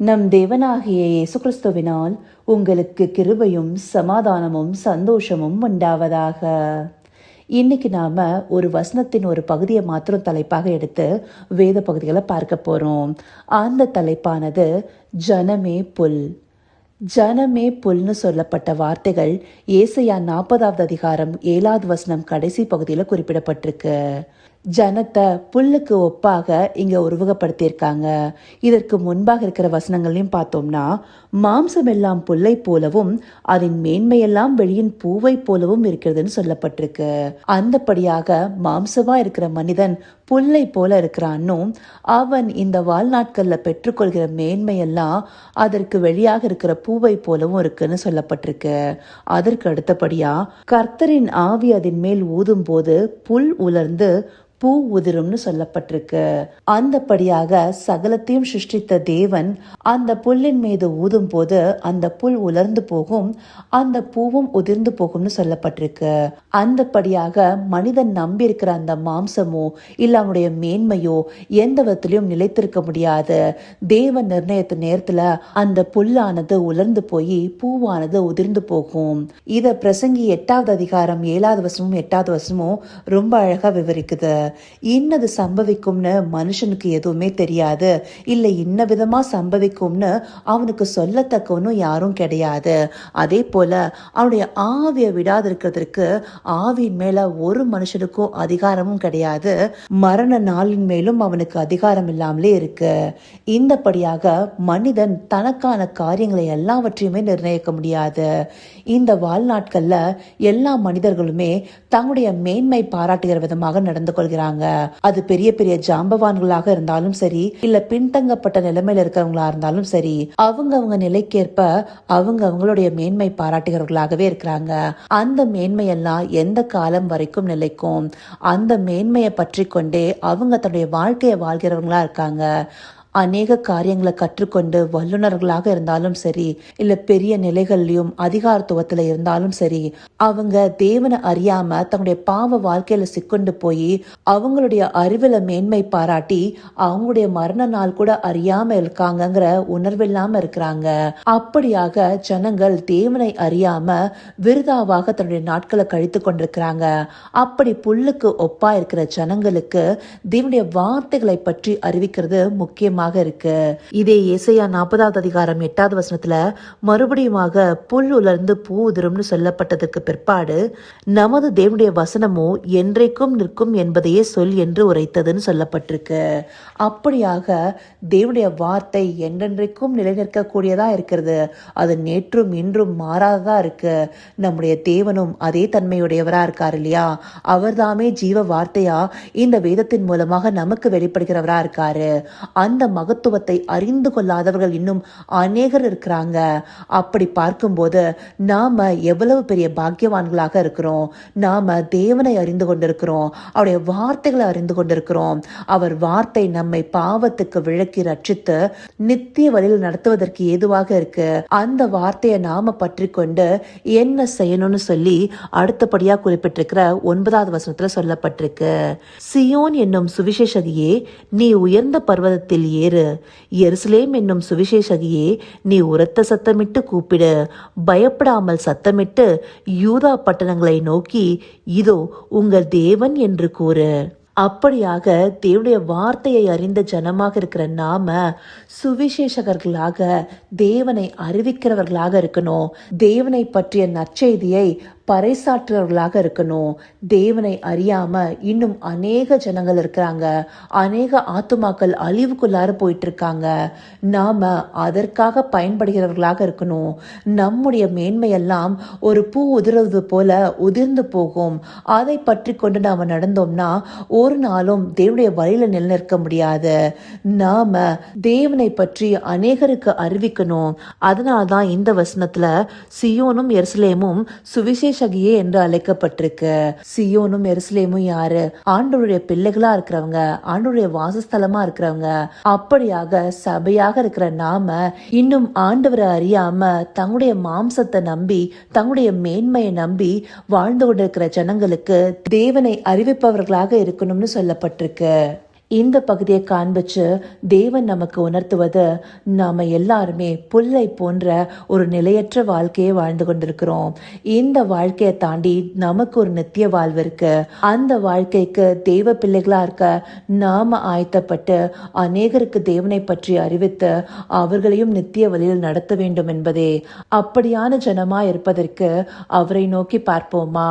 நம் தேவனாகிய இயேசு கிறிஸ்துவினால் உங்களுக்கு கிருபையும் சமாதானமும் சந்தோஷமும் உண்டாவதாக. இன்னைக்கு நாம ஒரு வசனத்தின் ஒரு பகுதியை மாத்திரம் தலைப்பாக எடுத்து வேத பகுதிகளை பார்க்க போறோம். அந்த தலைப்பானது ஜனமே புல். ஜனமே புல்னு சொல்லப்பட்ட வார்த்தைகள் ஏசையா நாற்பதாவது அதிகாரம் ஏழாவது வசனம் கடைசி பகுதியில் குறிப்பிடப்பட்டிருக்கு. ஜனத்தை புல்லுக்கு ஒப்பாக இங்கே உருவகப்படுத்தியிருக்காங்க. இதற்கு முன்பாக இருக்கிற வசனங்களையும் பார்த்தோம்னா மாம்சம் எல்லாம் புல்லை போலவும் அதன் மேன்மையெல்லாம் வெளியின் பூவை போலவும் இருக்கிறதுன்னு சொல்லப்பட்டிருக்கு. அந்தபடியாக மாம்சமா இருக்கிற மனிதன் புல்லை போல இருக்கிறான்னும் அவன் இந்த வாழ்நாட்கள்ல பெற்றுக்கொள்கிற மேன்மையெல்லாம் அதற்கு வெளியாக இருக்கிற பூவை போலவும் இருக்குன்னு சொல்லப்பட்டிருக்கு. அதற்கு அடுத்தபடியா கர்த்தரின் ஆவி அதன் மேல் ஊதும் போது புல் உலர்ந்து பூ உதிரும்னு சொல்லப்பட்டிருக்கு. அந்தபடியாக சகலத்தையும் சிருஷ்டித்த தேவன் அந்த புல்லின் மீது ஊதும் போது அந்த புல் உலர்ந்து போகும் அந்த பூவும் உதிர்ந்து போகும்னு சொல்லப்பட்டிருக்கு. அந்தபடியாக மனிதன் நம்பி இருக்கிற அந்த மாம்சமோ இல்ல அவனுடைய மேன்மையோ எந்த விதத்திலையும் நிலைத்திருக்க முடியாது. தேவன் நிர்ணயத்த நேரத்துல அந்த புல்லானது உலர்ந்து போய் பூவானது உதிர்ந்து போகும். இத பிரசங்கி எட்டாவது அதிகாரம் ஏழாவது வசமும் எட்டாவது வசமும் ரொம்ப அழகா விவரிக்குது. இன்னது சம்பவிக்கும்னு மனுஷனுக்கு எதுவுமே தெரியாது. இல்லை இன்ன விதமாக சம்பவிக்கும்னு அவனுக்கு சொல்லத்தக்கவனும் யாரும் கிடையாது. அதே போல அவனுடைய ஆவியை விடாது இருக்கிறதுக்கு ஆவியின் மேல ஒரு மனுஷனுக்கும் அதிகாரமும் கிடையாது. மரண நாளின் மேலும் அவனுக்கு அதிகாரம் இல்லாமலே இருக்கு. இந்தபடியாக மனிதன் தனக்கான காரியங்களை எல்லாவற்றையுமே நிர்ணயிக்க முடியாது. இந்த வாழ்நாட்கள்ல எல்லா மனிதர்களுமே தங்களுடைய மேன்மை பாராட்டுகிற விதமாக நடந்து செய்கிறாங்க. அது பெரிய பெரிய ஜாம்பவான்களாக இருந்தாலும் சரி இல்ல பின்தங்கப்பட்ட நிலைமையில இருக்கிறவங்களா இருந்தாலும் சரி அவங்க அவங்க நிலைக்கேற்ப அவங்க அவங்களுடைய மேன்மை பாராட்டுகிறவர்களாகவே இருக்கிறாங்க. அந்த மேன்மையெல்லாம் எந்த காலம் வரைக்கும் நிலைக்கும்? அந்த மேன்மையை பற்றி கொண்டே அவங்க தன்னுடைய வாழ்க்கையை வாழ்கிறவங்களா இருக்காங்க. அநேக காரியங்களை கற்றுக்கொண்டு வல்லுநர்களாக இருந்தாலும் சரி இல்ல பெரிய நிலைகள்லயும் அதிகாரத்துவத்துல இருந்தாலும் சரி அவங்க தேவனை அறியாம தங்களுடைய பாவ வாழ்க்கையில சிக்கொண்டு போய் அவங்களுடைய அறிவுல மேன்மை பாராட்டி அவங்களுடைய மரண நாள் கூட அறியாம இருக்காங்கங்கிற உணர்வில்லாம இருக்கிறாங்க. அப்படியாக ஜனங்கள் தேவனை அறியாம விருதாவாக தன்னுடைய நாட்களை கழித்து கொண்டிருக்கிறாங்க. அப்படி புல்லுக்கு ஒப்பா இருக்கிற ஜனங்களுக்கு தேவனுடைய வார்த்தைகளை பற்றி அறிவிக்கிறது முக்கியமாக இருக்கு. இதே இசையா நாற்பதாவது அதிகாரம் எட்டாவது வசனத்துல மறுபடியுமாக புல் உலர்ந்து பூ உதிரும்னு சொல்லப்பட்டதற்கு பிற்பாடு நமது தேவனுடைய வசனமோ என்றைக்கும் நிற்கும் என்பதையே சொல் என்று உரைத்ததுன்னு சொல்லப்பட்டிருக்கு. அப்படியாக தேவனுடைய வார்த்தை என்றென்றைக்கும் நிலைநிற்கக்கூடியதா இருக்கிறது. அது நேற்றும் இன்றும் மாறாததா இருக்கு. நம்முடைய தேவனும் அதே தன்மையுடையவரா இருக்கார் இல்லையா? அவர்தாமே ஜீவ வார்த்தையா இந்த வேதத்தின் மூலமாக நமக்கு வெளிப்படுகிறவரா இருக்காரு. அந்த மகத்துவத்தை அறிந்து கொள்ளாதவர்கள் இன்னும் அநேகர் இருக்கிறாங்க. அப்படி பார்க்கும்போது நாம எவ்வளவு பெரிய பாக்கியவான்களாக இருக்கிறோம். நாம தேவனை அறிந்து கொண்டிருக்கிறோம். அவருடைய வார்த்தைகளை அறிந்து கொண்டிருக்கிறோம். அவர் வார்த்தை நம்மை பாவத்துக்கு விளக்கி ரட்சித்து நித்திய வழியில் நடத்துவதற்கு ஏதுவாக இருக்கு. அந்த வார்த்தையை நாம பற்றி கொண்டு என்ன செய்யணும்னு சொல்லி அடுத்தபடியா குறிப்பிட்டிருக்கிற ஒன்பதாவது வசனத்துல சொல்லப்பட்டிருக்கு. சியோன் என்னும் சுவிசேஷகியே நீ உயர்ந்த பர்வதத்தில் ஏறு. எருசலேம் என்னும் சுவிசேஷகியே நீ உரத்த சத்தமிட்டு கூப்பிடு. பயப்படாமல் சத்தமிட்டு யூதா பட்டணங்களை நோக்கி இதோ உங்கள் தேவன் என்று கூறு. அப்படியாக தேவனுடைய வார்த்தையை அறிந்த ஜனமாக இருக்கிற நாம சுவிசேஷகர்களாக தேவனை அறிவிக்கிறவர்களாக இருக்கணும். தேவனை பற்றிய நற்செய்தியை பறைசாற்றுறவர்களாக இருக்கணும். தேவனை அறியாம இன்னும் அநேக ஜனங்கள் இருக்கிறாங்க. அநேக ஆத்துமாக்கள் அழிவுக்குள்ளார போயிட்டு இருக்காங்க நாம அதற்காக பயன்படுகிறவர்களாக இருக்கணும். நம்முடைய மேன்மையெல்லாம் ஒரு பூ உதிர்வது போல உதிர்ந்து போகும். அதை பற்றி கொண்டு நாம நடந்தோம்னா ஒரு நாளும் தேவனுடைய வழியில நிலநிற்க முடியாது. நாம தேவனை பற்றி அநேகருக்கு அறிவிக்கணும். அதனால்தான் இந்த வசனத்துல சியோனும் எருசலேமும் சகியே என்று அழைக்கப்பட்டிருக்கு. சியோனும் எருசலேமும் யாரு? ஆண்டோருடைய பிள்ளைகளா இருக்கிறவங்க ஆண்டோருடைய வாசஸ்தலமா இருக்கிறவங்க. அப்படியாக சபையாக இருக்கிற நாம இன்னும் ஆண்டவரை அறியாம தங்களுடைய மாம்சத்தை நம்பி தங்களுடைய மேன்மையை நம்பி வாழ்ந்து கொண்டிருக்கிற ஜனங்களுக்கு தேவனை அறிவிப்பவர்களாக இருக்கணும்னு சொல்லப்பட்டிருக்கு. இந்த பகுதியை காண்பிச்சு தேவன் நமக்கு உணர்த்துவது நாம் எல்லாருமே புல்லை போன்ற ஒரு நிலையற்ற வாழ்க்கையை வாழ்ந்து கொண்டிருக்கிறோம். இந்த வாழ்க்கையை தாண்டி நமக்கு ஒரு நித்திய வாழ்வு இருக்கு. அந்த வாழ்க்கைக்கு தேவ பிள்ளைகளா இருக்க நாம ஆயத்தப்பட்டு அநேகருக்கு தேவனை பற்றி அறிவித்து அவர்களையும் நித்திய வழியில் நடத்த வேண்டும் என்பதே. அப்படியான ஜனமா இருப்பதற்கு அவரை நோக்கி பார்ப்போமா?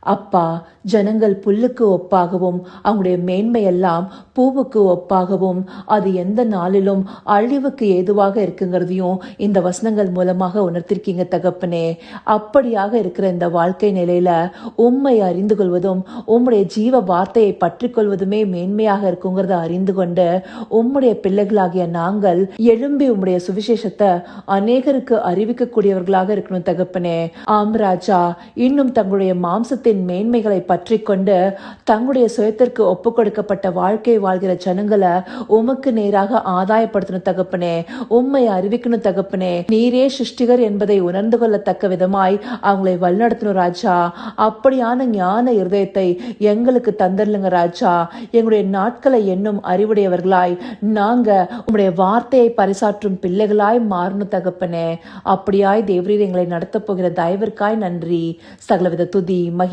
அப்பா ஜனங்கள் புல்லுக்கு ஒப்பாகவும் அவங்களுடைய மேன்மையெல்லாம் பூவுக்கு ஒப்பாகவும் அது எந்த நாளிலும் அழிவுக்கு ஏதுவாக இருக்குங்கிறதையும் இந்த வசனங்கள் மூலமாக உணர்த்திருக்கீங்க தகப்பனே. அப்படியாக இருக்கிற இந்த வாழ்க்கை நிலையில உண்மை அறிந்து கொள்வதும் உம்முடைய ஜீவ வார்த்தையை பற்றிக்கொள்வதுமே மேன்மையாக இருக்குங்கிறத அறிந்து கொண்டு உம்முடைய பிள்ளைகளாகிய நாங்கள் எழும்பி உம்முடைய சுவிசேஷத்தை அநேகருக்கு அறிவிக்கக்கூடியவர்களாக இருக்கணும் தகப்பனே. ஆம் ராஜா இன்னும் தங்களுடைய மாம்சத்தின் மேன்மைகளை பற்றி கொண்டு தங்களுடைய சுயத்திற்கு ஒப்பு கொடுக்கப்பட்ட வாழ்க்கை வாழ்கிற ஜனங்களை உமக்கு நேராக ஆதாயப்படுத்தணும் தகப்பனே உண்மை அறிவிக்கணும் தகப்பனே. நீரே சிருஷ்டிகர் என்பதை உணர்ந்து கொள்ளத்தக்க விதமாய் அவங்களை வழிநடத்தணும் ராஜா. அப்படியான ஞான இருதயத்தை எங்களுக்கு தந்துடலுங்க ராஜா. எங்களுடைய நாட்களை எண்ணும் அறிவுடையவர்களாய் நாங்க உங்களுடைய வார்த்தையை பரிசாற்றும் பிள்ளைகளாய் மாறணும் தகப்பனே. அப்படியாய் தேவரீர் எங்களை நடத்தப் போகிற தயவிற்காய் நன்றி. சகலவித துதி